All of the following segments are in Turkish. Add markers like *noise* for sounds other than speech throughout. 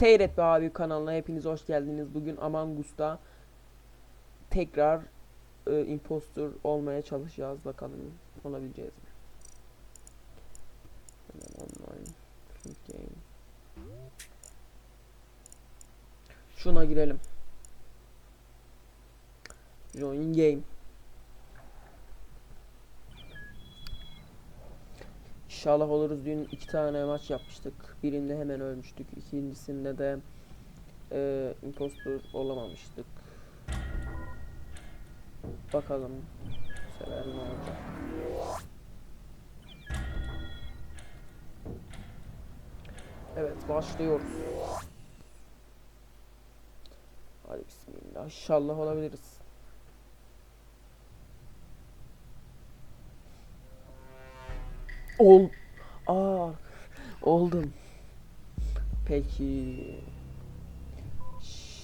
Seyret be abi kanalına hepiniz hoş geldiniz. Bugün Among Us'ta tekrar e, impostor olmaya çalışacağız. Bakalım olabileceğiz mi? Online. Şuna girelim. Join game. İnşallah oluruz. Dün iki tane maç yapmıştık. Birinde hemen ölmüştük. İkincisinde de e, impostor olamamıştık. Bakalım. Bu sefer ne olacak? Evet başlıyoruz. Hadi bismillah. İnşallah olabiliriz. Ol. Aa, oldum. Peki.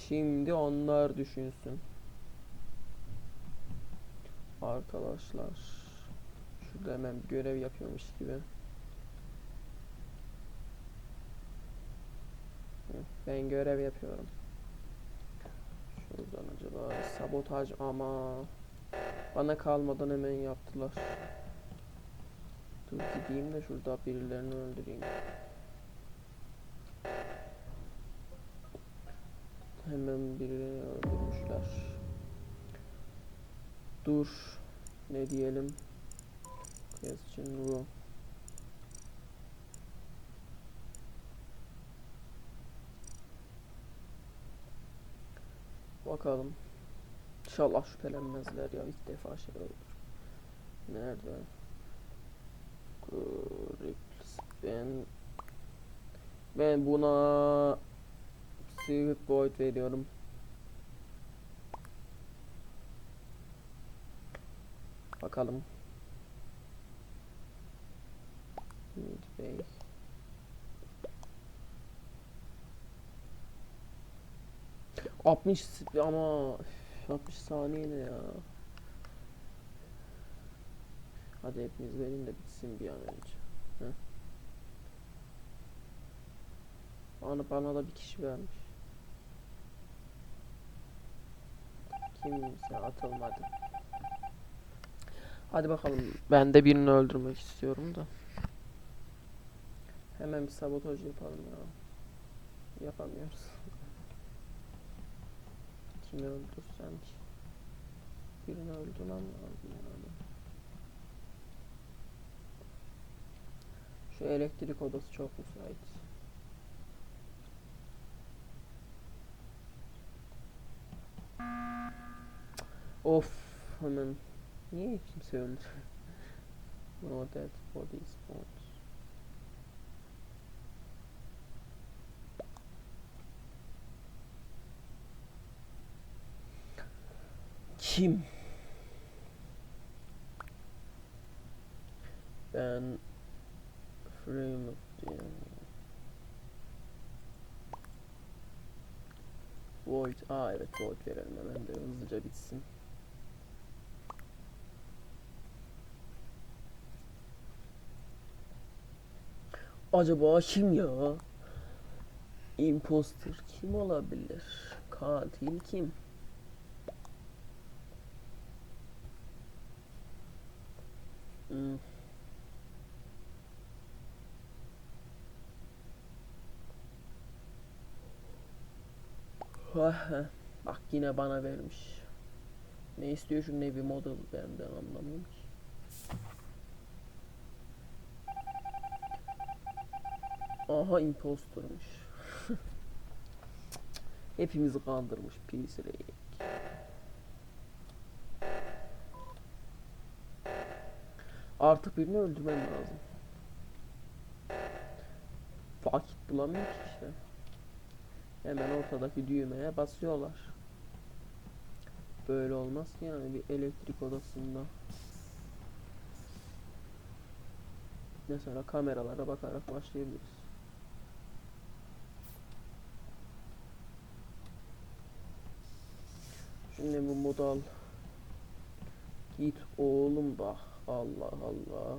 Şimdi onlar düşünsün. Arkadaşlar. Şurada hemen görev yapıyormuş gibi. Ben görev yapıyorum. Şuradan acaba sabotaj ama bana kalmadan hemen yaptılar. Dur gideyim de şurada birilerini öldüreyim. Hemen birini öldürmüşler. Dur. Ne diyelim? Question room. Bakalım. İnşallah şüphelenmezler ya ilk defa şey olur. Nerede? Ben ben buna Secret Void veriyorum. Bakalım. Midway. Altmış ama üf, 60 saniye ya? Hadi hepiniz verin de bitsin bir an önce. Heh. Bana, bana da bir kişi vermiş. Kimse atılmadı. Hadi bakalım. Ben de birini öldürmek istiyorum da. Hemen bir sabotaj yapalım ya. Yapamıyoruz. Kimi öldürsem ki? Birini öldürmem lazım yani. Şu elektrik odası çok müsait. Of hemen niye kimse öldü? *laughs* no dead body spawns. Kim? Ben frame of the Void. Aa evet Void verelim hemen de hızlıca bitsin. Acaba kim ya? Imposter kim olabilir? Katil kim? Hmm. Bak yine bana vermiş. Ne istiyor şu nevi model benden anlamıyorum ki. Aha impostormuş. *laughs* Hepimizi kandırmış pis reyek. Artık birini öldürmem lazım. Vakit bulamıyor ki işte. Hemen ortadaki düğmeye basıyorlar. Böyle olmaz ki yani bir elektrik odasında. Mesela kameralara bakarak başlayabiliriz. Şimdi bu modal Git oğlum bak. Allah Allah.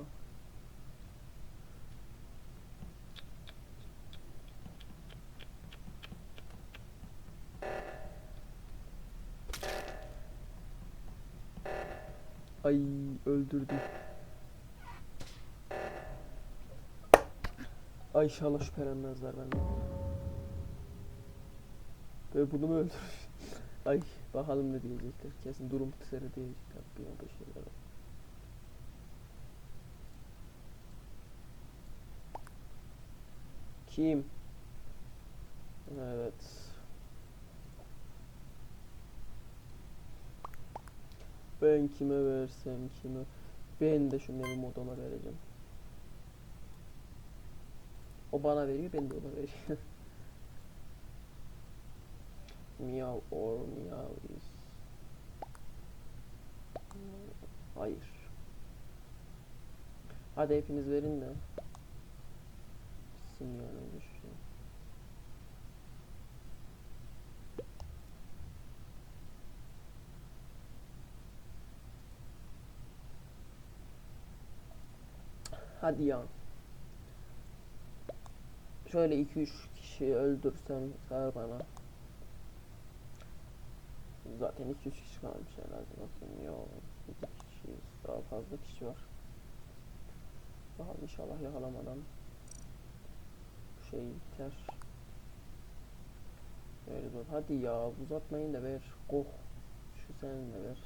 Ay öldürdüm. Ay inşallah şüphelenmezler benden. Böyle bunu mu öldürür? *laughs* Ay bakalım ne diyecekler. Kesin durum seri diyecekler. Bir anda şeyler. var. Kim? Evet. Ben kime versem kime? Ben de şu Nevi modona vereceğim. O bana veriyor, ben de ona veriyorum. *laughs* Meow or meow is. Hayır. Hadi hepiniz verin de. Simyan'a düşüyor. Hadi ya. Şöyle 2-3 kişi öldürsem sar bana. Zaten 2-3 kişi kalmış herhalde. Bakayım yok. 2 kişiyiz. Daha fazla kişi var. Bakalım inşallah yakalamadan şey biter. Ver uzat. Hadi ya uzatmayın da ver. Koh. Şu sen de ver.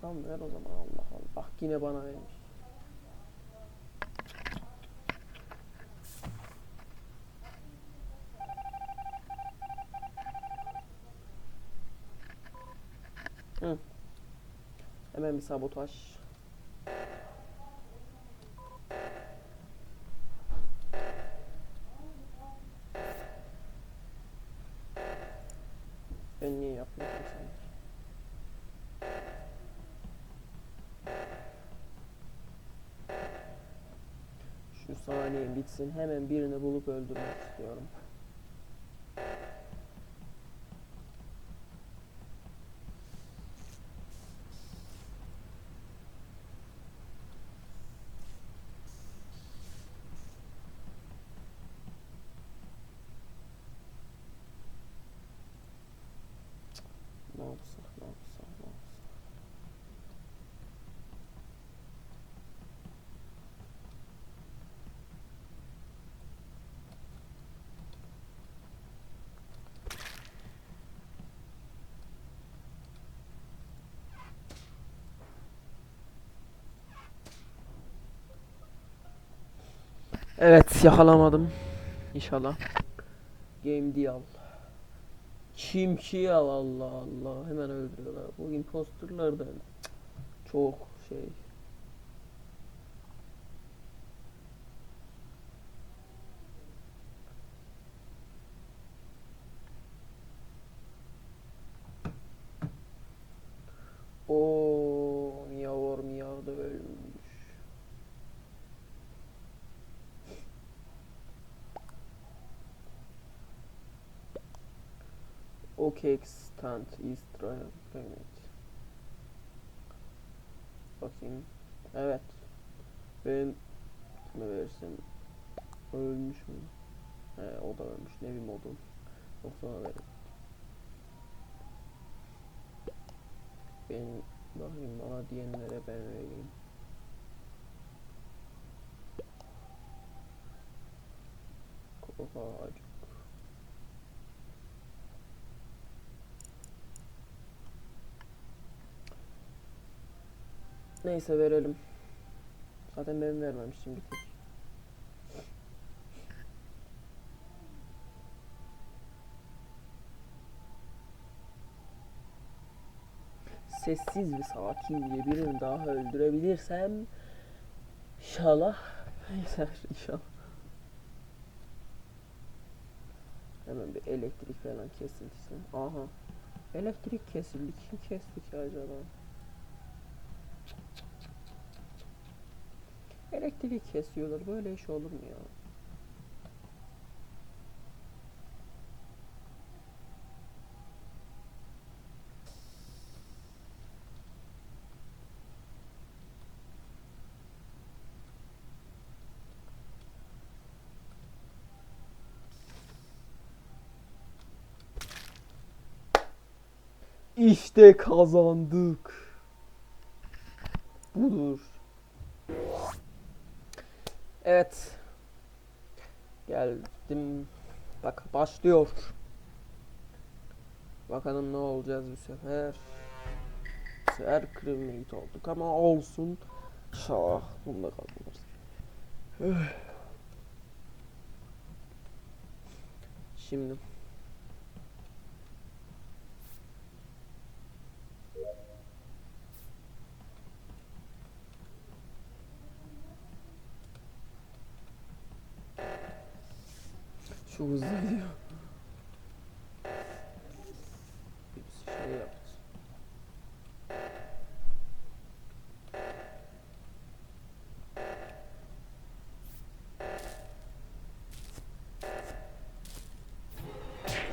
Tamam ver o zaman Allah Allah. Bak yine bana vermiş. Hı. Hemen bir sabotaj. Ben niye yapmıyorum sanki? Şu saniye bitsin. Hemen birini bulup öldürmek istiyorum. Ne yapsak, ne yapsak, ne yapsak? Evet yakalamadım. İnşallah. Game deal. Ki ya Allah Allah hemen öldürüyorlar. Bu imposterlar da cık, çok şey. O miyavor miyav da ölmüş. Okay stand is trial payment. Bakayım. Evet. Ben kime versem ölmüş mü? He o da ölmüş. Nevi modum. Yoksa ona veririm. Ben bakayım ona diyenlere ben vereyim. Koka ağacı. Neyse verelim. Zaten ben vermemiştim bir tek. Sessiz ve sakin diye birini daha öldürebilirsem inşallah yeter inşallah. Hemen bir elektrik falan kesintisi. Aha. Elektrik kesildi. Kim kesti acaba? Elektriği kesiyorlar. Böyle iş olur mu ya? İşte kazandık. Budur. Evet. Geldim. Bak başlıyor. Bakalım ne olacağız bu sefer. Bu sefer crewmate olduk ama olsun. Şah. Bunda kalmaz. Şimdi Çok hızlı gidiyor. Birisi şey yaptı.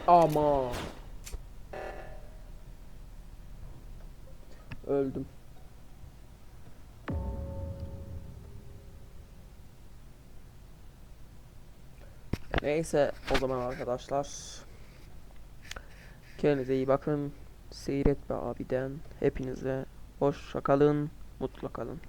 Ama öldüm. Neyse o zaman arkadaşlar. Kendinize iyi bakın. Seyret be abiden. Hepinize hoşça kalın. Mutlu kalın.